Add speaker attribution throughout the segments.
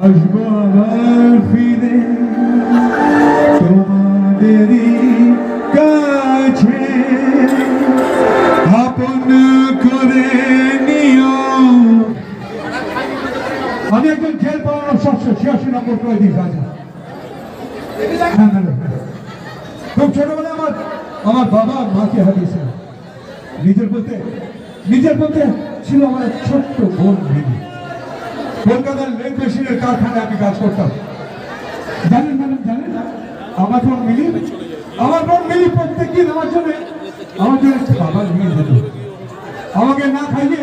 Speaker 1: আসব আবার ফিরে তোমাদেরই কাছে করে নিও আমি একজন জেল পাওয়ানোর সাতশো ছিয়াশি নম্বর কয়েদি আমার আমার বাবা মাকে হারিয়েছিল নিজের বলতে নিজের বলতে ছিল আমার ছোট্ট বোন মিলি। কলকাতার লেগ মেশিনের কারখানায় আমি কাজ করতাম। জানেন ম্যাডাম জানেন? আমার বোন মিলি, আমার বোন মিলি প্রত্যেক দিন আমার জন্য আমার জন্য খাবার নিয়ে যেত। আমাকে না খাইয়ে,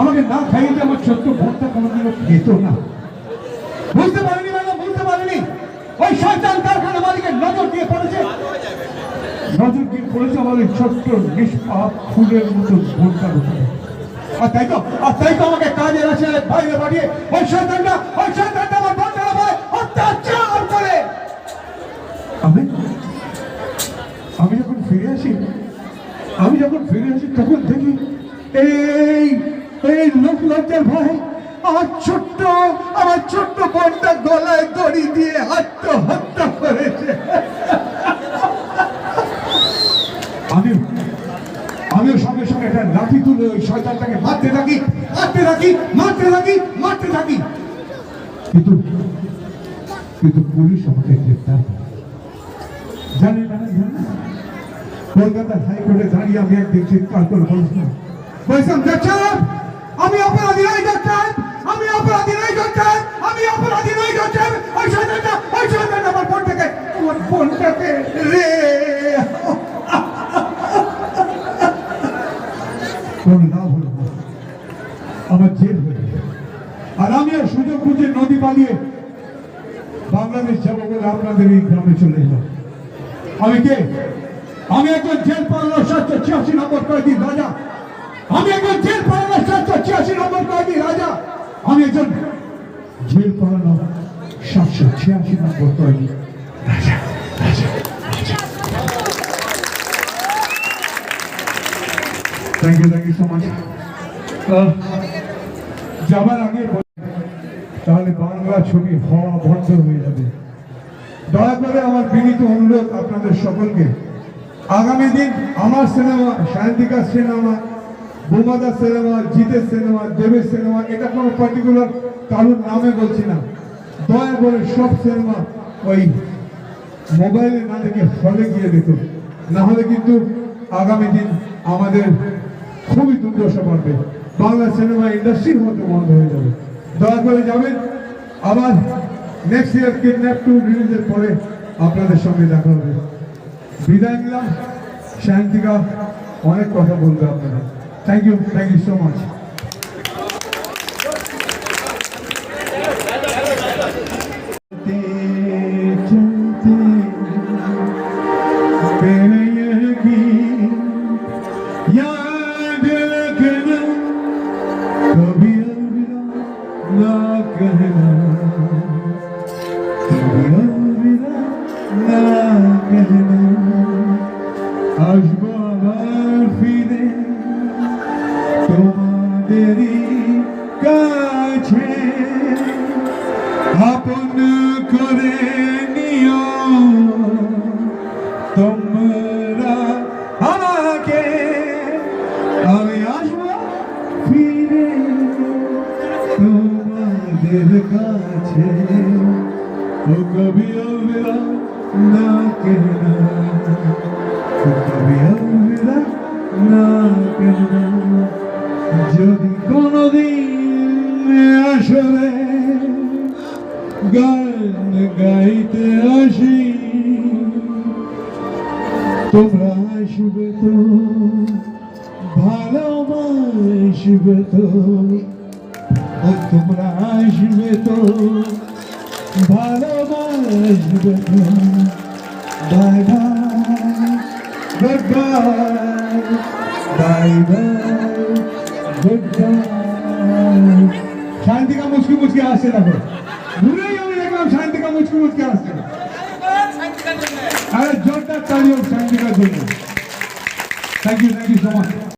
Speaker 1: আমাকে না খাইয়ে যে আমার ছোট্ট বোনটা কোনোদিনও খেত না। বুঝতে পারিনি ম্যাডাম, বুঝতে পারিনি। ওই শয়তান কারখানা মালিকের নজর দিয়ে পড়েছে। নজর দিয়ে পড়েছে আমার ওই ছোট্ট নিষ্পাপ, ফুলের মতো বোনটার উপরে। আর তাই তো, আর তাই তো আমাকে কাজে বাইরে বাড়িয়ে ওই শয়তানটা ওই আমার অত্যাচার করে। আমি? আমি যখন ফিরে আসি, আমি যখন ফিরে আসি, তখন দেখি এই এই লোক লজ্জার ভাই আমার ছোট্ট আমার ছোট্ট বোনটা গলায় দড়ি দিয়ে আত্মহত্যা করেছে আমি আমিও সঙ্গে সঙ্গে একটা লাঠি তুলে ওই শয়তানটাকে মারতে থাকি মারতে থাকি মারতে থাকি মারতে থাকি। কিন্তু কিন্তু পুলিশ আমাকে গ্রেপ্তার কলকাতার হাইকোর্টে দাঁড়িয়ে আমি একদিন চিৎকার করে বলছিলাম আমি অপরাধী নই আমি অপরাধী নই, ডাক্তার, আমি অপরাধী নই, ডাক্তার। ওই ওই আমার বোনটাকে আমার বোনটাকে রে কোন লাভ হলো না। আমার জেল হয়ে গেল। আর বুঝে নদী পালিয়ে বাংলাদেশ যাব বলে আপনাদের এই গ্রামে চলে এলাম। আমি কে? আমি একজন জেল পালানোর সাতশো ছিয়াশি নম্বর কয়েদি রাজা। আমি একজন জেল পালানোর সাতশো ছিয়াশি নম্বর কয়েদি রাজা। আমি একজন জেল পালানো সাতশো ছিয়াশি নম্বর কয়েদি thank you thank you so much যাবার আগে তাহলে বাংলা ছবি হওয়া বন্ধ হয়ে যাবে। দয়া করে আমার বিনীত অনুরোধ আপনাদের সকলকে। আগামী দিন আমার সিনেমা শান্তিকা সিনেমা বোমাদা সিনেমা, জিতের সিনেমা, দেবের সিনেমা, এটা কোনো পার্টিকুলার কারোর নামে বলছি না। দয়া করে সব সিনেমা ওই মোবাইলে না দেখে হলে গিয়ে দেখুন। না হলে কিন্তু আগামী দিন আমাদের খুবই দুর্দশা বাড়বে। বাংলা সিনেমা ইন্ডাস্ট্রির মতো বন্ধ হয়ে যাবে। দয়া করে যাবেন। আবার নেক্সট ইয়ার কিডন্যাপ টু রিলিজের পরে আপনাদের সঙ্গে দেখা হবে। বিদায় নিলাম। শান্তিকা অনেক কথা বলবে আপনারা। Thank you thank you so much আমাদেরই কাছে আপন করে নিও তোমরা আমাকে আমি আসব ফিরে তোমাদের কাছে ও কবি অলবিরা না কেনা কবি অলবিরা না কেনা যদি কোনোদিন আসলে গান গাইতে আসি, তোমরা আসবে তো ভালোবাসবে তো তোমরা আসবে তো ভালোবাসবে তো। বাই বাই বাই শান্তিকা মুচকি মুচকি আসছে দেখো ঘুরেই আমি দেখলাম শান্তিকা মুচকি মুচকি আসছে আরে জোরদার তালিও শান্তিকার জন্য thank you thank you so much